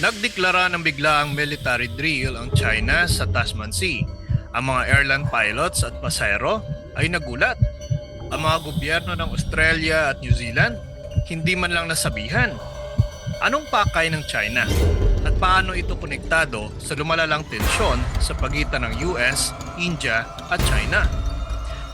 Nagdeklara ng biglaang military drill ang China sa Tasman Sea. Ang mga airline pilots at pasahero ay nagulat. Ang mga gobyerno ng Australia at New Zealand hindi man lang nasabihan. Anong pakay ng China? At paano ito konektado sa lumalalang tensyon sa pagitan ng US, India at China?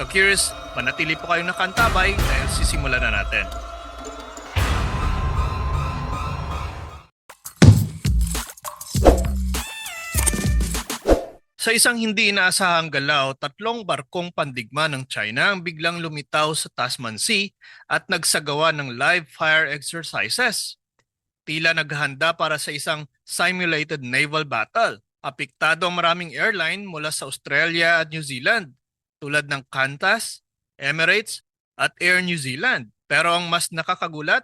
Ka-curious, manatili po kayong nakantabay dahil sisimulan na natin. Sa isang hindi inaasahang galaw, tatlong barkong pandigma ng China ang biglang lumitaw sa Tasman Sea at nagsagawa ng live fire exercises. Tila naghahanda para sa isang simulated naval battle. Apektado ang maraming airline mula sa Australia at New Zealand tulad ng Qantas, Emirates at Air New Zealand. Pero ang mas nakakagulat,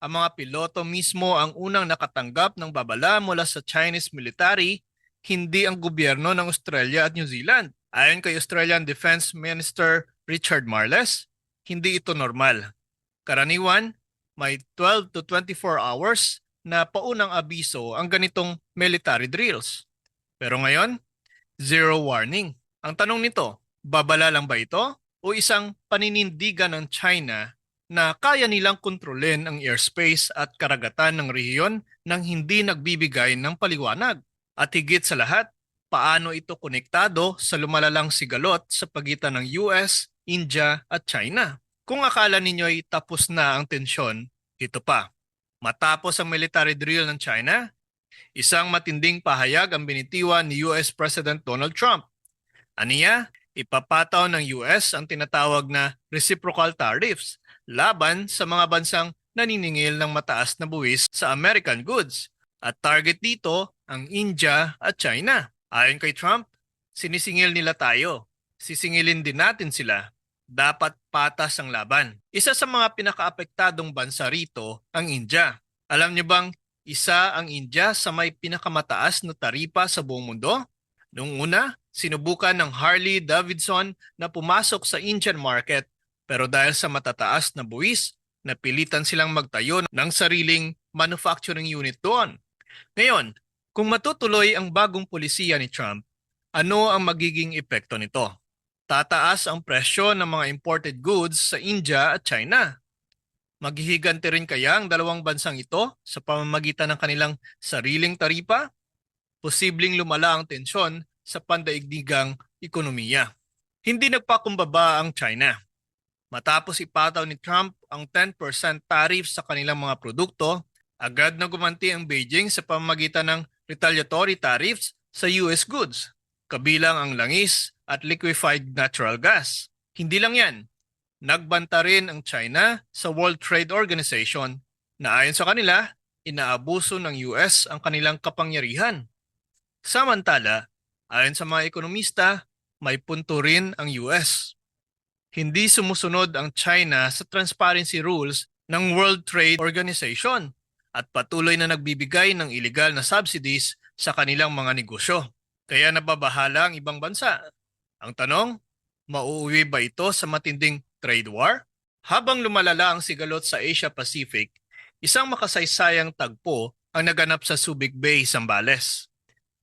ang mga piloto mismo ang unang nakatanggap ng babala mula sa Chinese military hindi ang gobyerno ng Australia at New Zealand. Ayon kay Australian Defense Minister Richard Marles, hindi ito normal. Karaniwan, may 12 to 24 hours na paunang abiso ang ganitong military drills. Pero ngayon, zero warning. Ang tanong nito, babala lang ba ito o isang paninindigan ng China na kaya nilang kontrolin ang airspace at karagatan ng rehiyon nang hindi nagbibigay ng paliwanag? At higit sa lahat, paano ito konektado sa lumalalang sigalot sa pagitan ng US, India at China? Kung akala ninyo ay tapos na ang tensyon, ito pa. Matapos ang military drill ng China, isang matinding pahayag ang binitiwan ni US President Donald Trump. Aniya, ipapataw ng US ang tinatawag na reciprocal tariffs laban sa mga bansang naniningil ng mataas na buwis sa American goods. At target dito ang India at China. Ayon kay Trump, sinisingil nila tayo. Sisingilin din natin sila. Dapat patas ang laban. Isa sa mga pinakaapektadong bansa rito ang India. Alam niyo bang isa ang India sa may pinakamataas na taripa sa buong mundo? Noong una, sinubukan ng Harley Davidson na pumasok sa Indian market pero dahil sa matataas na buwis, napilitan silang magtayo ng sariling manufacturing unit doon. Ngayon, kung matutuloy ang bagong polisiya ni Trump, ano ang magiging epekto nito? Tataas ang presyo ng mga imported goods sa India at China. Maghihiganti rin kaya ang dalawang bansang ito sa pamamagitan ng kanilang sariling taripa? Posibleng lumala ang tensyon sa pandaigdigang ekonomiya. Hindi nagpakumbaba ang China. Matapos ipataw ni Trump ang 10% tariff sa kanilang mga produkto, agad na gumanti ang Beijing sa pamamagitan ng retaliatory tariffs sa US goods, kabilang ang langis at liquefied natural gas. Hindi lang yan, nagbanta rin ang China sa World Trade Organization na ayon sa kanila, inaabuso ng US ang kanilang kapangyarihan. Samantala, ayon sa mga ekonomista, may punto rin ang US. Hindi sumusunod ang China sa transparency rules ng World Trade Organization at patuloy na nagbibigay ng illegal na subsidies sa kanilang mga negosyo. Kaya nababahala ang ibang bansa. Ang tanong, mauuwi ba ito sa matinding trade war? Habang lumalala ang sigalot sa Asia Pacific, isang makasaysayang tagpo ang naganap sa Subic Bay, Zambales.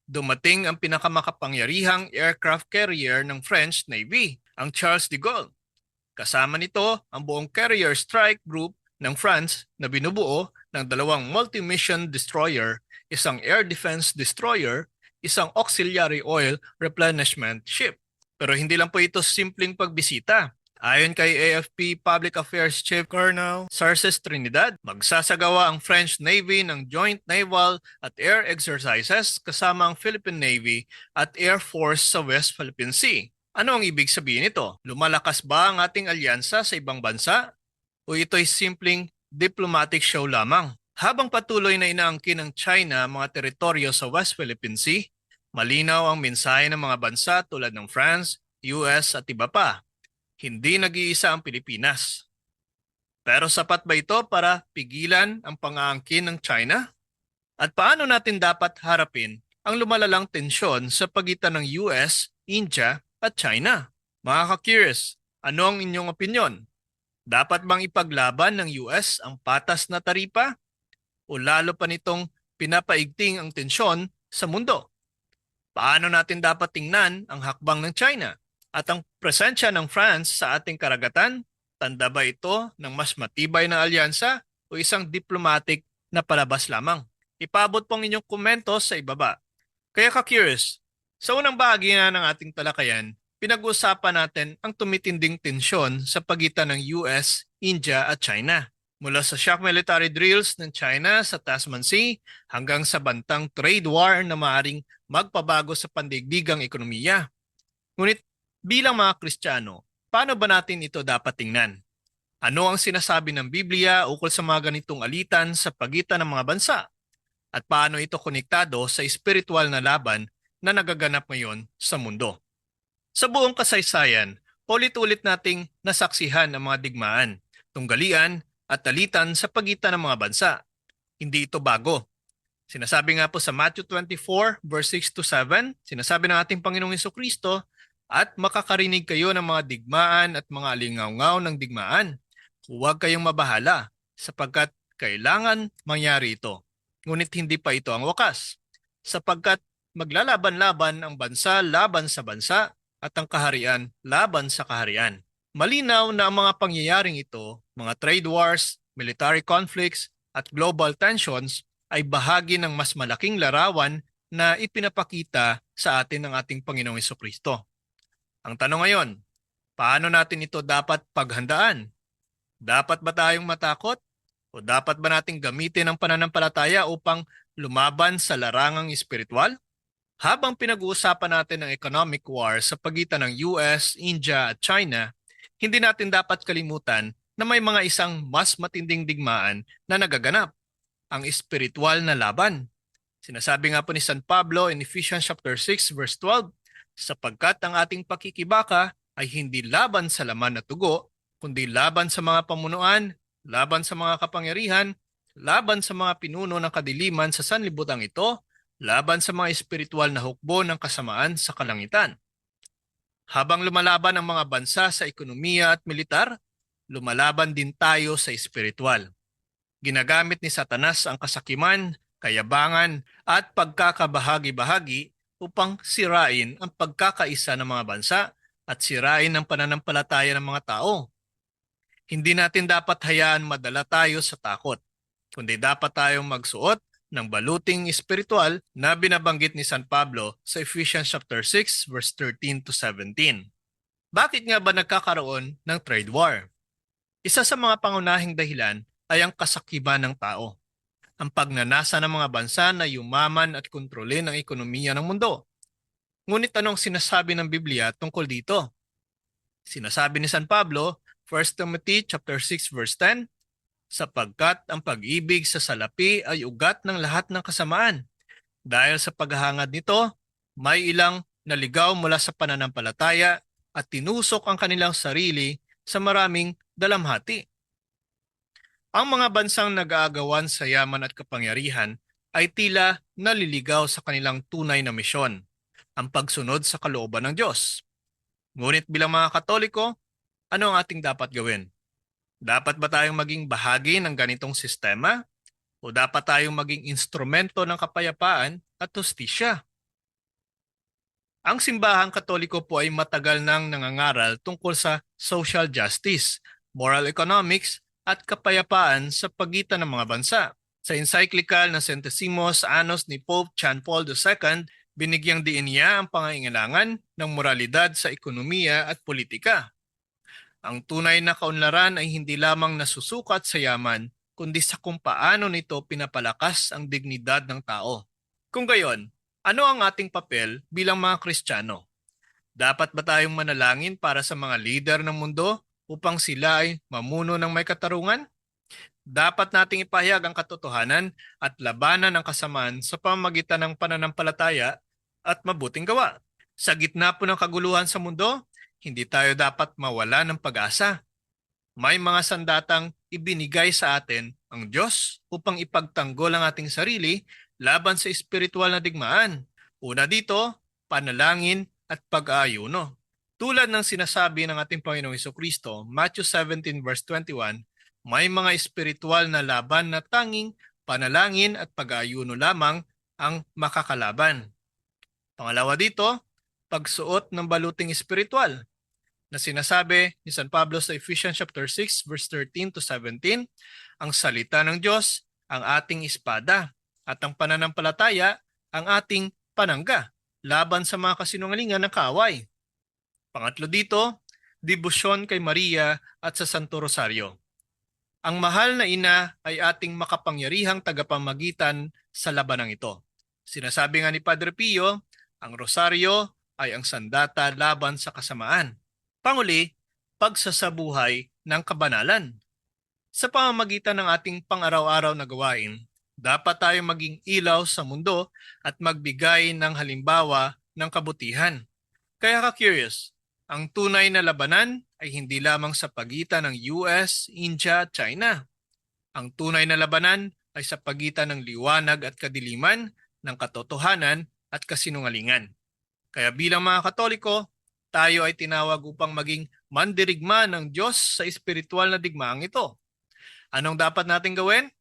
Dumating ang pinakamakapangyarihang aircraft carrier ng French Navy, ang Charles de Gaulle. Kasama nito ang buong carrier strike group ng France na binubuo ng dalawang multi-mission destroyer, isang air defense destroyer, isang auxiliary oil replenishment ship. Pero hindi lang po ito simpleng pagbisita. Ayon kay AFP Public Affairs Chief Colonel Sarces Trinidad, magsasagawa ang French Navy ng joint naval at air exercises kasama ang Philippine Navy at Air Force sa West Philippine Sea. Ano ang ibig sabihin nito? Lumalakas ba ang ating alyansa sa ibang bansa? O ito'y simpleng diplomatic show lamang? Habang patuloy na inaangkin ng China ang mga teritoryo sa West Philippine Sea, malinaw ang mensahe ng mga bansa tulad ng France, US at iba pa. Hindi nag-iisa ang Pilipinas. Pero sapat ba ito para pigilan ang pangaangkin ng China? At paano natin dapat harapin ang lumalalang tensyon sa pagitan ng US, India at China? Mga ka-curious, ano ang inyong opinyon? Dapat bang ipaglaban ng US ang patas na taripa? O lalo pa nitong pinapaigting ang tensyon sa mundo. Paano natin dapat tingnan ang hakbang ng China at ang presensya ng France sa ating karagatan? Tanda ba ito ng mas matibay na alyansa o isang diplomatic na palabas lamang? Ipabot pong inyong komento sa ibaba. Kaya ka-curious, sa unang bahagi na ng ating talakayan, pinag-uusapan natin ang tumitinding tensyon sa pagitan ng US, India at China. Mula sa shock military drills ng China sa Tasman Sea hanggang sa bantang trade war na maaring magpabago sa pandigdigang ekonomiya. Ngunit bilang mga Kristiyano, paano ba natin ito dapat tingnan? Ano ang sinasabi ng Biblia ukol sa mga ganitong alitan sa pagitan ng mga bansa? At paano ito konektado sa espiritual na laban na nagaganap ngayon sa mundo? Sa buong kasaysayan, ulit-ulit nating nasaksihan ang mga digmaan, tunggalian at alitan sa pagitan ng mga bansa. Hindi ito bago. Sinasabi nga po sa Matthew 24 verse 6 to 7, sinasabi ng ating Panginoong Heso Kristo, at makakarinig kayo ng mga digmaan at mga alingaw ng digmaan. Huwag kayong mabahala sapagkat kailangan mangyari ito. Ngunit hindi pa ito ang wakas sapagkat maglalaban-laban ang bansa laban sa bansa at ang kaharian laban sa kaharian. Malinaw na ang mga pangyayaring ito, mga trade wars, military conflicts at global tensions ay bahagi ng mas malaking larawan na ipinapakita sa atin ng ating Panginoong Heso Kristo. Ang tanong ngayon, paano natin ito dapat paghandaan? Dapat ba tayong matakot? O dapat ba nating gamitin ang pananampalataya upang lumaban sa larangang espiritual? Habang pinag-uusapan natin ang economic war sa pagitan ng US, India at China, hindi natin dapat kalimutan na may mga isang mas matinding digmaan na nagaganap, ang espiritual na laban. Sinasabi nga po ni San Pablo in Ephesians chapter 6 verse 12, sapagkat ang ating pakikibaka ay hindi laban sa laman at tugo, kundi laban sa mga pamunuan, laban sa mga kapangyarihan, laban sa mga pinuno ng kadiliman sa sanlibutan ito, laban sa mga espiritual na hukbo ng kasamaan sa kalangitan. Habang lumalaban ang mga bansa sa ekonomiya at militar, lumalaban din tayo sa espiritual. Ginagamit ni Satanas ang kasakiman, kayabangan at pagkakabahagi-bahagi upang sirain ang pagkakaisa ng mga bansa at sirain ang pananampalataya ng mga tao. Hindi natin dapat hayaan madala tayo sa takot, kundi dapat tayong magsuot ng baluting espiritual na binabanggit ni San Pablo sa Ephesians chapter 6 verse 13 to 17. Bakit nga ba nagkakaroon ng trade war? Isa sa mga pangunahing dahilan ay ang kasakiman ng tao. Ang pagnanasa ng mga bansa na yumaman at kontrolin ang ekonomiya ng mundo. Ngunit anong sinasabi ng Biblia tungkol dito? Sinasabi ni San Pablo, 1 Timothy chapter 6 verse 10, sapagkat ang pag-ibig sa salapi ay ugat ng lahat ng kasamaan. Dahil sa paghahangad nito, may ilang naligaw mula sa pananampalataya at tinusok ang kanilang sarili sa maraming dalamhati. Ang mga bansang nag-aagawan sa yaman at kapangyarihan ay tila naliligaw sa kanilang tunay na misyon, ang pagsunod sa kalooban ng Diyos. Ngunit bilang mga Katoliko, ano ang ating dapat gawin? Dapat ba tayong maging bahagi ng ganitong sistema? O dapat tayong maging instrumento ng kapayapaan at hustisya? Ang simbahang katoliko po ay matagal nang nangangaral tungkol sa social justice, moral economics at kapayapaan sa pagitan ng mga bansa. Sa encyclical na Centesimos Annus ni Pope John Paul II, binigyang diin niya ang pangailangan ng moralidad sa ekonomiya at politika. Ang tunay na kaunlaran ay hindi lamang nasusukat sa yaman, kundi sa kung paano nito pinapalakas ang dignidad ng tao. Kung gayon, ano ang ating papel bilang mga Kristiyano? Dapat ba tayong manalangin para sa mga lider ng mundo upang sila ay mamuno ng may katarungan? Dapat nating ipahayag ang katotohanan at labanan ang kasamaan sa pamamagitan ng pananampalataya at mabuting gawa. Sa gitna po ng kaguluhan sa mundo, hindi tayo dapat mawala ng pag-asa. May mga sandatang ibinigay sa atin ang Diyos upang ipagtanggol ang ating sarili laban sa espiritual na digmaan. Una dito, panalangin at pag-aayuno. Tulad ng sinasabi ng ating Panginoong Heso Kristo, Matthew 17 verse 21, may mga espiritual na laban na tanging panalangin at pag-aayuno lamang ang makakalaban. Pangalawa dito, pagsuot ng baluting espiritual na sinasabi ni San Pablo sa Ephesians chapter 6 verse 13 to 17, ang salita ng Diyos ang ating espada at ang pananampalataya ang ating panangga laban sa mga kasinungalingan ng kaaway. Pangatlo dito, debosyon kay Maria at sa Santo Rosario. Ang mahal na ina ay ating makapangyarihang tagapamagitan sa labanang ito. Sinasabi nga ni Padre Pio, ang rosaryo ay ang sandata laban sa kasamaan. Panguli, pagsasabuhay ng kabanalan. Sa pamamagitan ng ating pang-araw-araw na gawain, dapat tayong maging ilaw sa mundo at magbigay ng halimbawa ng kabutihan. Kaya ka-curious, ang tunay na labanan ay hindi lamang sa pagitan ng US, India China. Ang tunay na labanan ay sa pagitan ng liwanag at kadiliman, ng katotohanan at kasinungalingan. Kaya bilang mga Katoliko, tayo ay tinawag upang maging mandirigma ng Diyos sa espiritual na digmaang ito. Anong dapat natin gawin?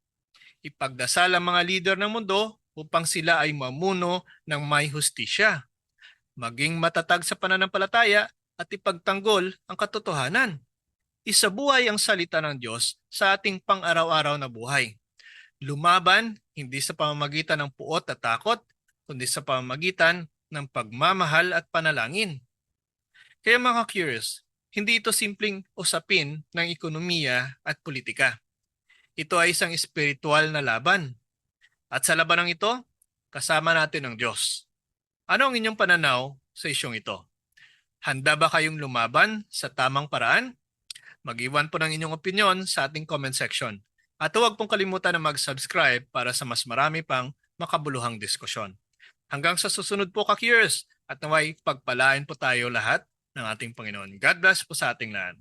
Ipagdasal ang mga leader ng mundo upang sila ay mamuno ng may hustisya. Maging matatag sa pananampalataya at ipagtanggol ang katotohanan. Isabuhay ang salita ng Diyos sa ating pang-araw-araw na buhay. Lumaban hindi sa pamamagitan ng puot at takot, kundi sa pamamagitan ng pagmamahal at panalangin. Kaya mga curious, hindi ito simpleng usapin ng ekonomiya at politika. Ito ay isang espiritual na laban. At sa labanang ito, kasama natin ang Diyos. Ano ang inyong pananaw sa isyong ito? Handa ba kayong lumaban sa tamang paraan? Mag-iwan po ng inyong opinion sa ating comment section. At huwag pong kalimutan na mag-subscribe para sa mas marami pang makabuluhang diskusyon. Hanggang sa susunod po ka-curious at naway pagpalain po tayo lahat ng ating Panginoon. God bless po sa ating lahat.